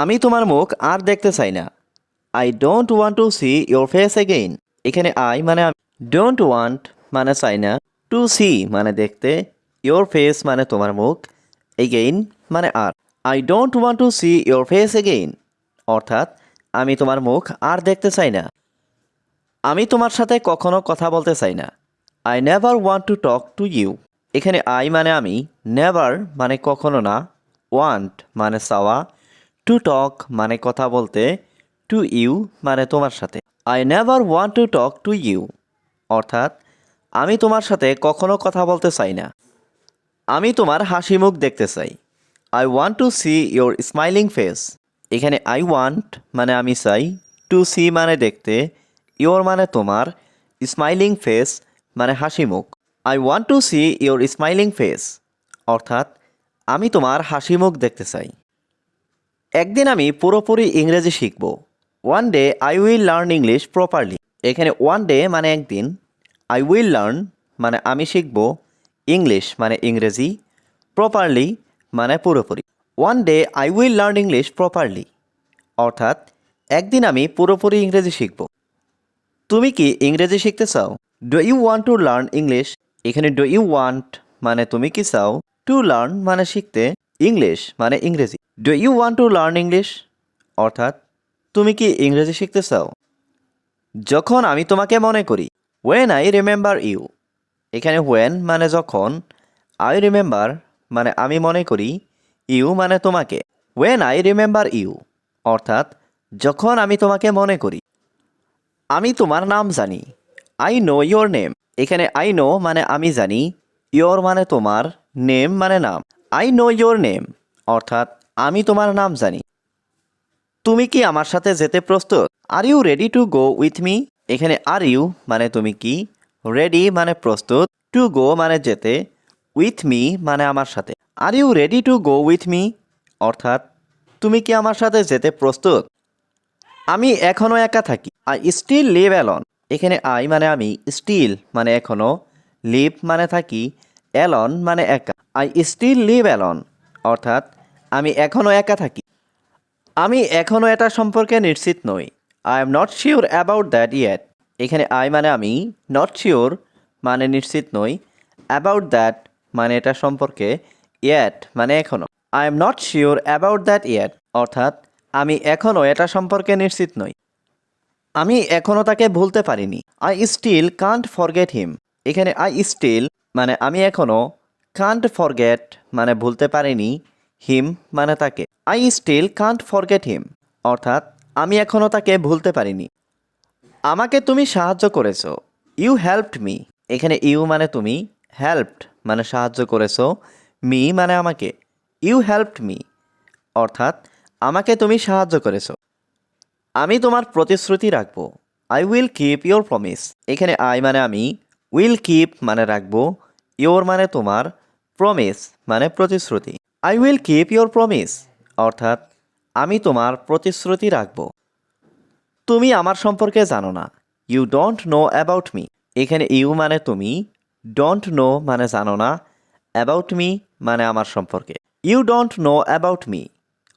আমি তোমার মুখ আর দেখতে চাই না। I don't want to see your face again এখানে আই মানে আমি। ডোন্ট ওয়ান্ট মানে চাই না। টু সি মানে দেখতে। ইয়োর ফেস মানে তোমার মুখ। এগেইন মানে আর। I don't want to see your face again অর্থাৎ, আমি তোমার মুখ আর দেখতে চাই না। আমি তোমার সাথে কখনো কথা বলতে চাই না। I never want to talk to you এখানে আই মানে আমি। নেভার মানে কখনো না। ওয়ান্ট মানে চাওয়া। টু টক মানে কথা বলতে টু ইউ মানে তোমার সাথে। I never want to talk to you অর্থাৎ, আমি তোমার সাথে কখনো কথা বলতে চাই না। আমি তোমার হাসি মুখ দেখতে চাই। I want to see your smiling face এখানে আই ওয়ান্ট মানে আমি চাই টু সি মানে দেখতে ইয়োর মানে তোমার স্মাইলিং ফেস মানে হাসি মুখ। I want to see your smiling face অর্থাৎ, আমি তোমার হাসি মুখ দেখতে চাই। একদিন আমি পুরোপুরি ইংরেজি শিখব। One day I will learn English properly এখানে ওয়ান ডে মানে একদিন। আই উইল লার্ন মানে আমি শিখব ইংলিশ মানে ইংরেজি প্রপারলি মানে পুরোপুরি। One day I will learn English properly অর্থাৎ একদিন আমি পুরোপুরি ইংরেজি শিখব। তুমি কি ইংরেজি শিখতে চাও? Do you want to learn English এখানে ডু ইউ ওয়ান্ট মানে তুমি কি চাও? টু লার্ন মানে শিখতে। ইংলিশ মানে ইংরেজি। Do you want to learn English অর্থাৎ, তুমি কি ইংরেজি শিখতে চাও? যখন আমি তোমাকে মনে করি ওয়েন আই রিমেম্বার ইউ এখানে ওয়েন মানে যখন আই রিমেম্বার মানে আমি মনে করি ইউ মানে তোমাকে। ওয়েন আই রিমেম্বার ইউ অর্থাৎ, যখন আমি তোমাকে মনে করি, আমি তোমার নাম জানি আই নো ইয়োর নেম এখানে আই নো মানে আমি জানি ইয়োর মানে তোমার নেম মানে নাম। আই নো ইয়োর নেম অর্থাৎ আমি তোমার নাম জানি। তুমি কি আমার সাথে যেতে প্রস্তুত? Are you ready to go with me এখানে আর ইউ মানে তুমি কি? রেডি মানে প্রস্তুত। টু গো মানে যেতে। উইথ মি মানে আমার সাথে। Are you ready to go with me অর্থাৎ তুমি কি আমার সাথে যেতে প্রস্তুত? আমি এখনও একা থাকি। আই স্টিল লিভ অ্যালন এখানে আই মানে আমি। স্টিল মানে এখনও লিভ মানে থাকি। অ্যালন মানে একা। আই স্টিল লিভ অ্যালন অর্থাৎ, আমি এখনও একা থাকি। আমি এখনও এটা সম্পর্কে নিশ্চিত নই। I am not sure about that yet এখানে আই মানে আমি নট শিওর মানে নিশ্চিত নই। অ্যাবাউট দ্যাট মানে এটা সম্পর্কে ইয়েট মানে এখনও I am not sure about that yet অর্থাৎ, আমি এখনও এটা সম্পর্কে নিশ্চিত নই। আমি এখনও তাকে ভুলতে পারিনি। I still can't forget him এখানে আই স্টিল মানে আমি এখনও কান্ট ফরগেট মানে ভুলতে পারিনি হিম মানে তাকে। I still can't forget him অর্থাৎ আমি এখনও তাকে ভুলতে পারিনি। আমাকে তুমি সাহায্য করেছ ইউ হেল্পড মি এখানে ইউ মানে তুমি হেল্পড মানে সাহায্য করেছ মি মানে আমাকে। ইউ হেল্পড মি অর্থাৎ আমাকে তুমি সাহায্য করেছ। আমি তোমার প্রতিশ্রুতি রাখব। I will keep your promise এখানে আই মানে আমি উইল কিপ মানে রাখব। ইয়োর মানে তোমার প্রমিস মানে প্রতিশ্রুতি। I will keep your promise অর্থাৎ আমি তোমার প্রতিশ্রুতি রাখব। তুমি আমার সম্পর্কে জানো না। You don't know about me এখানে ইউ মানে তুমি ডোন্ট নো মানে জানো না। অ্যাবাউট মি মানে আমার সম্পর্কে। You don't know about me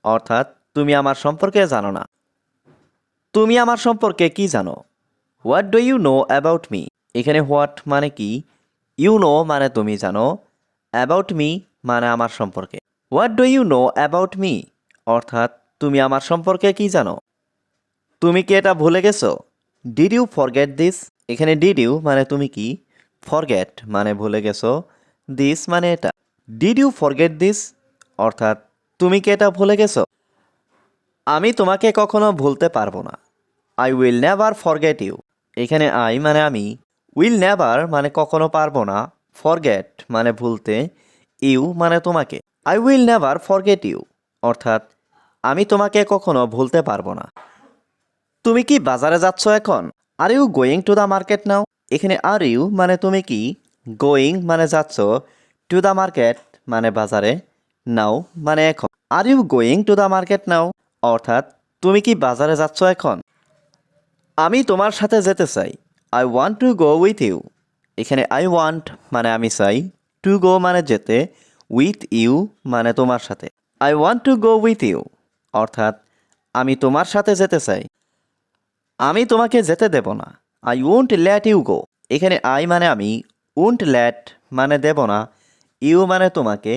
অর্থাৎ তুমি আমার সম্পর্কে জানো না। তুমি আমার সম্পর্কে কি জানো? What do you know about me এখানে হোয়াট মানে কি? ইউ নো মানে তুমি জানো। অ্যাবাউট মি মানে আমার সম্পর্কে। What do you know about me অর্থাৎ তুমি আমার সম্পর্কে কি জানো? তুমি কি এটা ভুলে গেছো? ডিড ইউ ফরগেট দিস এখানে ডিড ইউ মানে তুমি কি? ফরগেট মানে ভুলে গেছো। দিস মানে এটা। ডিড ইউ ফরগেট দিস অর্থাৎ তুমি কি এটা ভুলে গেছো? আমি তোমাকে কখনো ভুলতে পারব না। I will never forget you এখানে আই মানে আমি। উইল নেভার মানে কখনো পারব না ফরগেট মানে ভুলতে ইউ মানে তোমাকে। I will never forget you অর্থাৎ আমি তোমাকে কখনো ভুলতে পারব না। তুমি কি বাজারে যাচ্ছ এখন? Are you going to the market now এখানে আর ইউ মানে তুমি কি? গোয়িং মানে যাচ্ছ টু দ্য মার্কেট মানে বাজারে নাও মানে এখন। Are you going to the market now অর্থাৎ তুমি কি বাজারে যাচ্ছ এখন? আমি তোমার সাথে যেতে চাই। I want to go with you এখানে আই ওয়ান্ট মানে আমি চাই। টু গো মানে যেতে। উইথ ইউ মানে তোমার সাথে। I want to go with you অর্থাৎ, আমি তোমার সাথে যেতে চাই। আমি তোমাকে যেতে দেব না। I won't let you go এখানে আই মানে আমি। উন্ট ল্যাট মানে দেব না। ইউ মানে তোমাকে।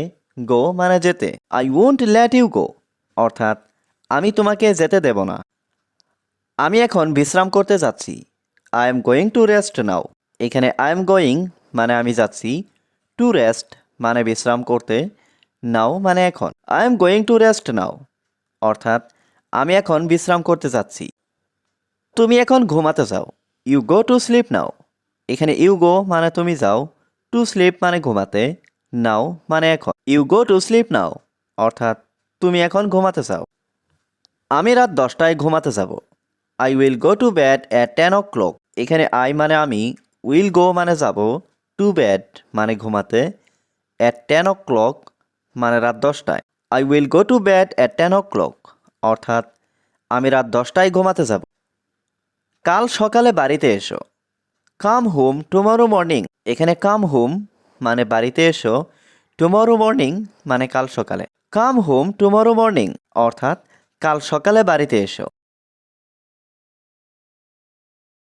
গো মানে যেতে। I won't let you go অর্থাৎ, আমি তোমাকে যেতে দেব না। আমি এখন বিশ্রাম করতে যাচ্ছি। I am going to rest now এখানে আই এম গোয়িং মানে আমি যাচ্ছি। টু রেস্ট মানে বিশ্রাম করতে। নাও মানে এখন। I am going to rest now অর্থাৎ, আমি এখন বিশ্রাম করতে যাচ্ছি। তুমি এখন ঘুমাতে যাও। You go to sleep now এখানে ইউ গো মানে তুমি যাও। টু স্লিপ মানে ঘুমাতে। নাও মানে এখন। You go to sleep now অর্থাৎ, তুমি এখন ঘুমাতে যাও। আমি রাত দশটায় ঘুমাতে যাব। I will go to bed at ten o'clock এখানে আই মানে আমি উইল গো মানে যাব টু ব্যাড মানে ঘুমাতে অ্যাট টেন ও ক্লক মানে রাত দশটায়। I will go to bed at ten o'clock অর্থাৎ আমি রাত দশটায় ঘুমাতে যাব। কাল সকালে বাড়িতে এসো। কাম হোম টুমরো মর্নিং এখানে কাম হোম মানে বাড়িতে এসো টুমরো মর্নিং মানে কাল সকালে। কাম হোম টুমরো মর্নিং অর্থাৎ কাল সকালে বাড়িতে এসো।